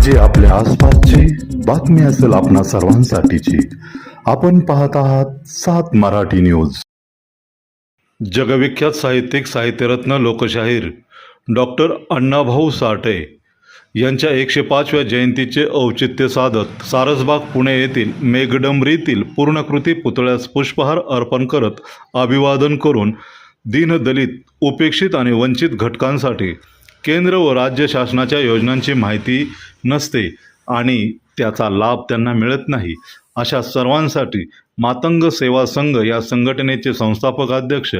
म्हणजे आपल्या आसपासची बातमी असेल आपणा सर्वांसाठीची. आपण पाहत आहात सात मराठी न्यूज. जगविख्यात साहित्यिक साहित्यरत्न लोकशाहीर डॉक्टर अण्णाभाऊ साठे यांच्या एकशे पाचव्या जयंतीचे औचित्य साधत सारसबाग पुणे येथील मेघडंबरीतील पूर्णकृती पुतळ्यास पुष्पहार अर्पण करत अभिवादन करून दीनदलित उपेक्षित आणि वंचित घटकांसाठी केंद्र व राज्य शासनाच्या योजनांची माहिती नसते आणि त्याचा लाभ त्यांना मिळत नाही. अशा सर्वांसाठी मातंग सेवा संघ या संघटनेचे संस्थापक अध्यक्ष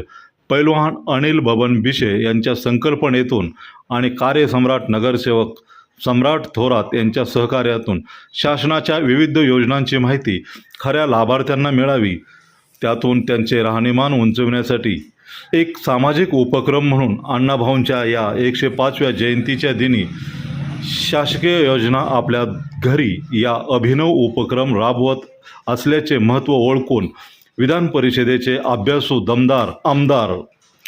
पैलवान अनिल बबन बिशे यांच्या संकल्पनेतून आणि कार्यसम्राट नगरसेवक सम्राट थोरात यांच्या सहकार्यातून शासनाच्या विविध योजनांची माहिती खऱ्या लाभार्थ्यांना मिळावी. त्यातून त्यांचे राहणीमान उंचविण्यासाठी एक सामाजिक उपक्रम म्हणून अण्णाभाऊंच्या या एकशे पाचव्या जयंतीच्या दिनी शासकीय योजना आपल्या घरी या अभिनव उपक्रम राबवत असल्याचे महत्त्व ओळखून विधान परिषदेचे अभ्यासू दमदार आमदार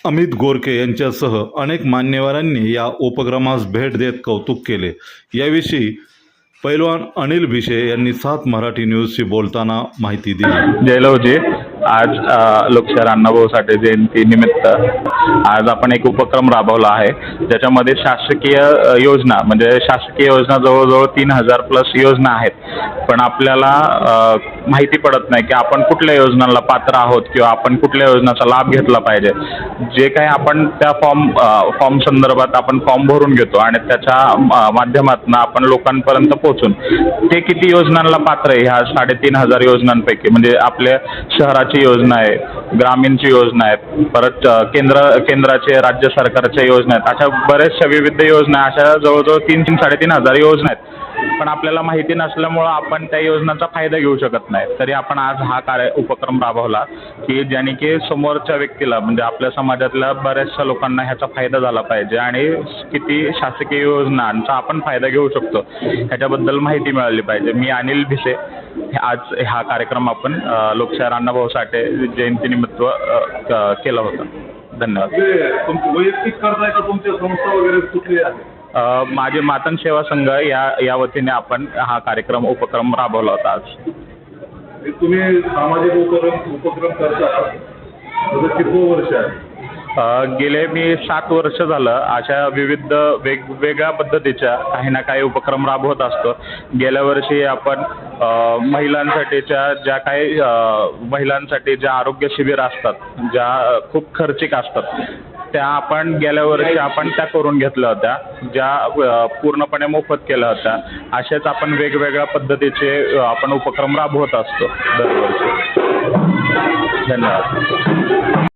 अमित गोरके यांच्यासह अनेक मान्यवरांनी या उपक्रमास भेट देत कौतुक केले. याविषयी पैलवान अनिल भिशे यांनी सात मराठी न्यूजशी बोलताना माहिती दिली. जयलवजी आज लोक लोकशाहीर अण्णाभाऊ साठे जयंती निमित्त आज आपण एक उपक्रम राबवला आहे. ज्याच्यामध्ये शासकीय योजना म्हणजे शासकीय योजना जवळजवळ तीन हजार प्लस योजना आहेत. पण आपल्याला माहिती पडत नाही की आपण कुठल्या योजनांना पात्र आहोत किंवा आपण कुठल्या योजनाचा लाभ घेतला पाहिजे. जे काही आपण त्या फॉर्म फॉर्म संदर्भात आपण फॉर्म भरून घेतो आणि त्याच्या माध्यमातून आपण लोकांपर्यंत पोहोचून ते किती योजनांना पात्र आहे? ह्या साडेतीन हजार योजनांपैकी म्हणजे आपल्या शहराची योजना आहे ग्रामीणची योजना आहेत परत केंद्र केंद्राचे राज्य सरकारच्या योजना आहेत. अशा बऱ्याचशा विविध योजना अशा जवळजवळ तीन तीन साडेतीन हजार योजना आहेत. पण आपल्याला माहिती नसल्यामुळं आपण त्या योजनांचा फायदा घेऊ शकत नाही. तरी आपण आज हा कार्य उपक्रम राबवला की ज्याने की समोरच्या व्यक्तीला म्हणजे आपल्या समाजातल्या बऱ्याचशा लोकांना ह्याचा फायदा झाला पाहिजे आणि किती शासकीय योजनांचा आपण फायदा घेऊ शकतो ह्याच्याबद्दल माहिती मिळाली पाहिजे. मी अनिल भिसे आज हा कार्यक्रम आपण लोकशाहीर अण्णाभाऊ साठे जयंतीनिमित्त निमित्त केला होता. धन्यवाद. म्हणजे वैयक्तिक करताय का? तुमच्या संस्था वगैरे कुठली आहे? माझे मातंग सेवा संघ या या वतीने आपण हा कार्यक्रम उपक्रम राबवला होता आज. तुम्ही सामाजिक उपक्रम उपक्रम करता. कितवं वर्ष आहे? गेले मी सात वर्ष झालं. अशा विविध वेगवेगळ्या पद्धतीच्या काही ना काही उपक्रम राबवत असतो. गेल्या वर्षी आपण महिलांसाठीच्या ज्या काही महिलांसाठी ज्या आरोग्य शिबिर असतात ज्या खूप खर्चिक असतात त्या आपण गेल्या वर्षी आपण त्या करून घेतल्या होत्या ज्या पूर्णपणे मोफत केल्या होत्या. असेच आपण वेगवेगळ्या पद्धतीचे आपण उपक्रम राबवत असतो दरवर्षी. धन्यवाद.